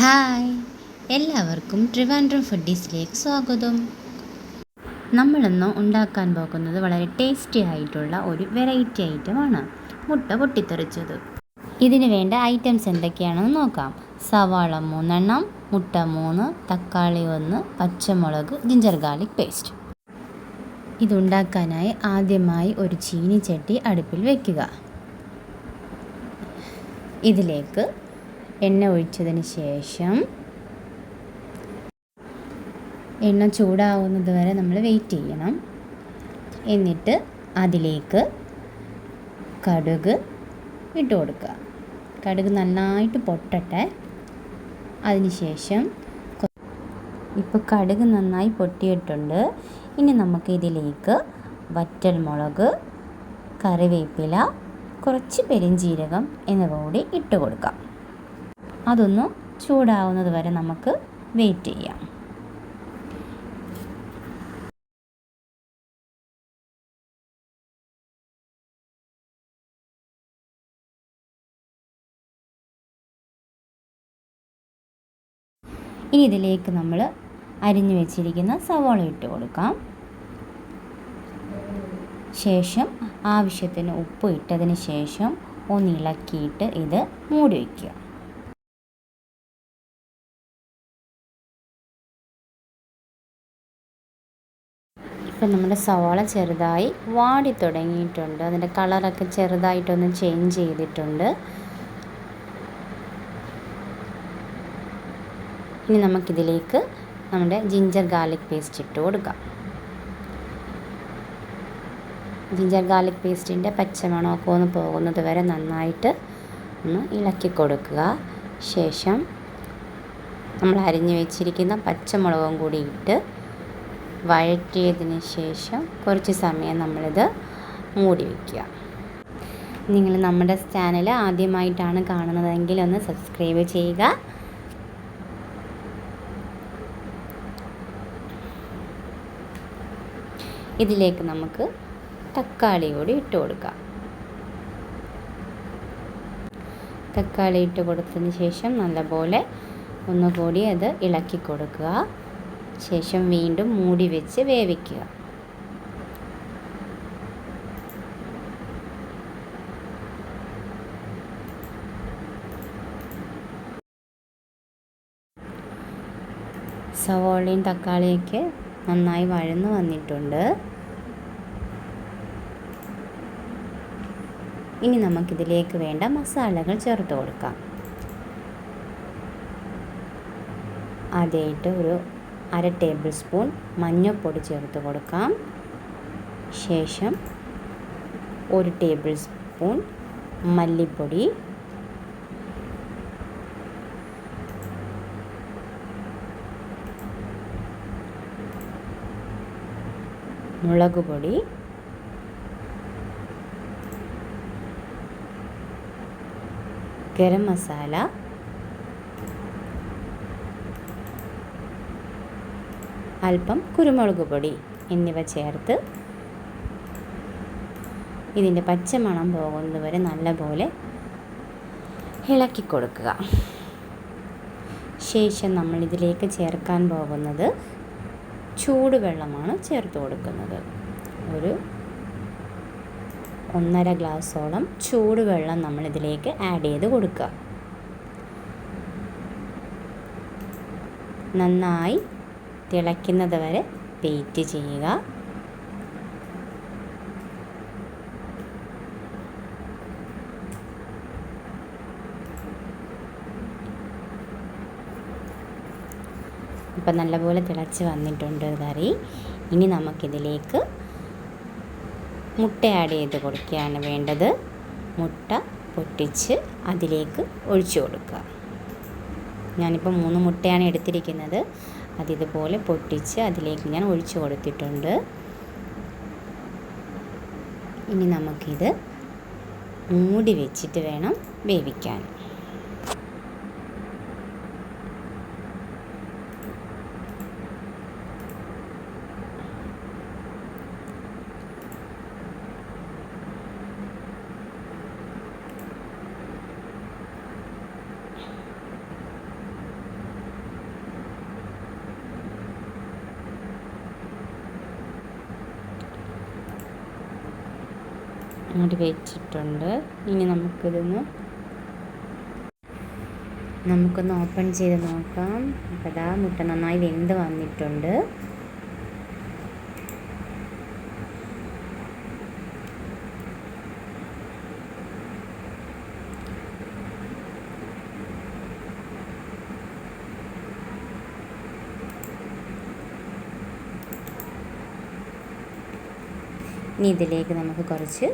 Hi. എല്ലാവർക്കും ട്രിവാൻഡ്രം ഫുഡീസിലേക്ക് സ്വാഗതം. നമ്മളിന്ന് ഉണ്ടാക്കാൻ പോകുന്നത് വളരെ ടേസ്റ്റി ആയിട്ടുള്ള ഒരു വെറൈറ്റി ഐറ്റമാണ് മുട്ട പൊട്ടിത്തെറിച്ചത്. ഇതിന് വേണ്ട ഐറ്റംസ് എന്തൊക്കെയാണെന്ന് നോക്കാം. സവാള മൂന്നെണ്ണം മുട്ട മൂന്ന് തക്കാളി ഒന്ന് പച്ചമുളക് ജിഞ്ചർ ഗാർലിക് പേസ്റ്റ് ഇതുണ്ടാക്കാനായി ആദ്യമായി ഒരു ചീനിച്ചട്ടി അടുപ്പിൽ വയ്ക്കുക ഇതിലേക്ക് എണ്ണ ഒഴിച്ചതിന് ശേഷം എണ്ണ ചൂടാവുന്നത് വരെ നമ്മൾ വെയിറ്റ് ചെയ്യണം. എന്നിട്ട് അതിലേക്ക് കടുക് ഇട്ട് കൊടുക്കുക. കടുക് നന്നായിട്ട് പൊട്ടട്ടെ. അതിനുശേഷം ഇപ്പോൾ കടുക് നന്നായി പൊട്ടിയിട്ടുണ്ട്. ഇനി നമുക്ക് ഇതിലേക്ക് വറ്റൽ മുളക് കറിവേപ്പില കുറച്ച് പെരിഞ്ചീരകം എന്നിവ കൂടി ഇട്ട് കൊടുക്കാം. അതൊന്ന് ചൂടാവുന്നത് വരെ നമുക്ക് വെയിറ്റ് ചെയ്യാം. ഇനി ഇതിലേക്ക് നമ്മൾ അരിഞ്ഞു വെച്ചിരിക്കുന്ന സവാള ഇട്ട് കൊടുക്കാം. ശേഷം ആവശ്യത്തിന് ഉപ്പ് ഇട്ടതിന് ശേഷം ഒന്ന് ഇളക്കിയിട്ട് ഇത് മൂടി വയ്ക്കുക ഇപ്പം നമ്മുടെ സവാള ചെറുതായി വാടി തുടങ്ങിയിട്ടുണ്ട്. അതിന്റെ കളറൊക്കെ ചെറുതായിട്ടൊന്ന് ചേഞ്ച് ചെയ്തിട്ടുണ്ട്. ഇനി നമുക്കിതിലേക്ക് നമ്മുടെ ജിഞ്ചർ ഗാർലിക് പേസ്റ്റ് ഇട്ട് കൊടുക്കാം. ജിഞ്ചർ ഗാർലിക് പേസ്റ്റിന്റെ പച്ചമണമൊക്കെ ഒന്ന് പോകുന്നത് വരെ നന്നായിട്ട് ഒന്ന് ഇളക്കി കൊടുക്കുക. ശേഷം നമ്മൾ അരിഞ്ഞു വെച്ചിരിക്കുന്ന പച്ചമുളകും കൂടി ഇട്ട് വഴറ്റിയതിന് ശേഷം കുറച്ച് സമയം നമ്മളിത് മൂടി വയ്ക്കുക നിങ്ങൾ നമ്മുടെ ചാനൽ ആദ്യമായിട്ടാണ് കാണുന്നതെങ്കിൽ ഒന്ന് സബ്സ്ക്രൈബ് ചെയ്യുക. ഇതിലേക്ക് നമുക്ക് തക്കാളി കൂടി ഇട്ട് കൊടുക്കാം. തക്കാളി ഇട്ട് കൊടുത്തതിന് ശേഷം നല്ലപോലെ ഒന്നുകൂടി അത് ഇളക്കി കൊടുക്കുക. ശേഷം വീണ്ടും മൂടി വെച്ച് വേവിക്കുക. സവോളയും തക്കാളിയൊക്കെ നന്നായി വഴന്നു വന്നിട്ടുണ്ട്. ഇനി നമുക്കിതിലേക്ക് വേണ്ട മസാലകൾ ചേർത്ത് കൊടുക്കാം. ആദ്യമായിട്ട് ഒരു അര ടേബിൾ സ്പൂൺ മഞ്ഞൾപ്പൊടി ചേർത്ത് കൊടുക്കാം. ശേഷം ഒരു ടേബിൾ സ്പൂൺ മല്ലിപ്പൊടി. മുളക് പൊടി. ഗരം മസാല. അല്പം കുരുമുളക് പൊടി എന്നിവ ചേർത്ത് ഇതിന്റെ പച്ചമണം പോകുന്നത് വരെ നല്ലപോലെ ഇളക്കി കൊടുക്കുക. ശേഷം നമ്മൾ ഇതിലേക്ക് ചേർക്കാൻ പോകുന്നത് ചൂടുവെള്ളമാണ് ചേർത്ത് കൊടുക്കുന്നത്. ഒരു ഒന്നര ഗ്ലാസ്സോളം ചൂടുവെള്ളം നമ്മൾ ഇതിലേക്ക് ആഡ് ചെയ്ത് കൊടുക്കുക. നന്നായി തിളയ്ക്കുന്നത് വരെ വെയിറ്റ് ചെയ്യുക. ഇപ്പം നല്ലപോലെ തിളച്ച് വന്നിട്ടുണ്ട് കറി. ഇനി നമുക്കിതിലേക്ക് മുട്ട ആഡ് ചെയ്ത് കൊടുക്കുകയാണ് വേണ്ടത്. മുട്ട പൊട്ടിച്ച് അതിലേക്ക് ഒഴിച്ചു കൊടുക്കുക. ഞാനിപ്പോൾ മൂന്ന് മുട്ടയാണ് എടുത്തിരിക്കുന്നത്. അതിതുപോലെ പൊട്ടിച്ച് അതിലേക്ക് ഞാൻ ഒഴിച്ചു കൊടുത്തിട്ടുണ്ട്. ഇനി നമുക്കിത് മൂടി വെച്ചിട്ട് വേണം വേവിക്കാൻ. മൂടി വെച്ചിട്ടുണ്ട്. ഇനി നമുക്കിതൊന്ന് നമുക്കൊന്ന് ഓപ്പൺ ചെയ്ത് നോക്കാം. അപ്പോൾ അതാ മുട്ട നന്നായി വെന്ത് വന്നിട്ടുണ്ട്. ഇനി ഇതിലേക്ക് നമുക്ക് കുറച്ച്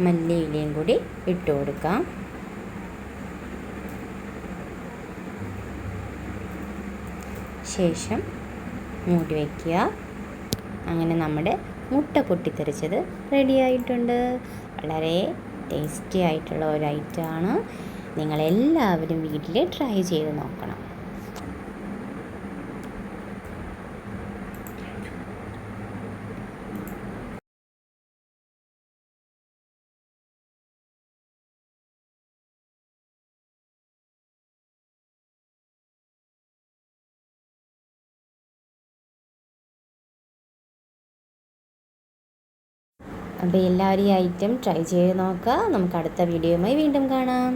മല്ലിയിലയും കൂടി ഇട്ട് കൊടുക്കാം. ശേഷം മൂടി വയ്ക്കുക അങ്ങനെ നമ്മുടെ മുട്ട പൊട്ടിത്തെറിച്ചത് റെഡിയായിട്ടുണ്ട് വളരെ ടേസ്റ്റി ആയിട്ടുള്ള ഒരു ഐറ്റമാണ് നിങ്ങളെല്ലാവരും വീട്ടിൽ ട്രൈ ചെയ്ത് നോക്കണം. അപ്പോൾ എല്ലാവരും ഈ ഐറ്റം ട്രൈ ചെയ്ത് നോക്കുക. നമുക്ക് അടുത്ത വീഡിയോയുമായി വീണ്ടും കാണാം.